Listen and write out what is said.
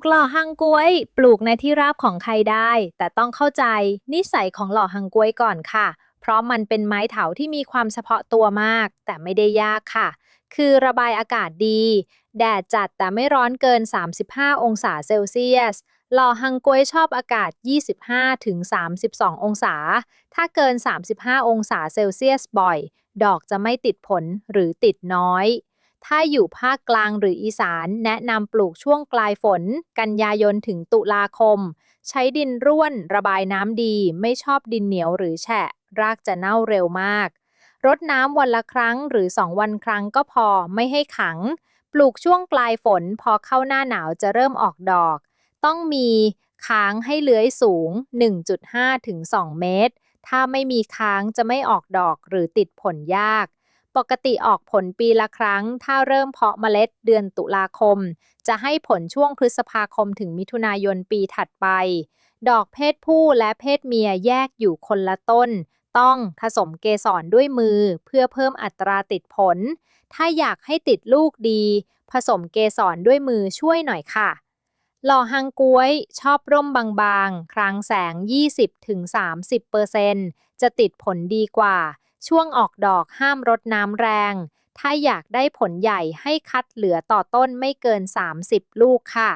กหล่อฮังก๊วย ปลูกในที่ราบของใครได้ แต่ต้องเข้าใจนิสัยของหล่อฮังก๊วยก่อนค่ะ เพราะมันเป็นไม้เถาที่มีความเฉพาะตัวมาก แต่ไม่ได้ยากค่ะ คือระบายอากาศดี แดดจัดแต่ไม่ร้อนเกิน 35 องศาเซลเซียสหล่อฮังกวยชอบอากาศ 25-32 องศา ถ้าเกิน 35 องศาเซลเซียสบ่อย ดอกจะไม่ติดผลหรือติดน้อย ถ้าอยู่ภาคกลางหรืออีสาน แนะนำปลูกช่วงปลายฝน กันยายนถึงตุลาคม ใช้ดินร่วนระบายน้ำดี ไม่ชอบดินเหนียวหรือแฉะ รากจะเน่าเร็วมาก รดน้ำวันละครั้งหรือ 2 วันครั้งก็พอไม่ให้ขัง ปลูกช่วงปลายฝน พอเข้าหน้าหนาวจะเริ่มออกดอก ต้องมีค้างให้เลื้อยสูง 1.5ถึง2เมตร ถ้าไม่มีค้างจะไม่ออกดอกหรือติดผลยาก ปกติออกผลปีละครั้ง ถ้าเริ่มเพาะเมล็ดเดือนตุลาคม จะให้ผลช่วงพฤษภาคมถึงมิถุนายนปีถัดไป ดอกเพศผู้และเพศเมียแยกอยู่คนละต้น ต้องผสมเกสรด้วยมือเพื่อเพิ่มอัตราติดผล ถ้าอยากให้ติดลูกดี ผสมเกสรด้วยมือช่วยหน่อยค่ะหล่อฮังกวยชอบร่มบางๆ ครางแสง 20-30%จะติดผลดีกว่า ช่วงออกดอกห้ามรดน้ำแรง ถ้าอยากได้ผลใหญ่ให้คัดเหลือต่อต้นไม่เกิน 30 ลูกค่ะ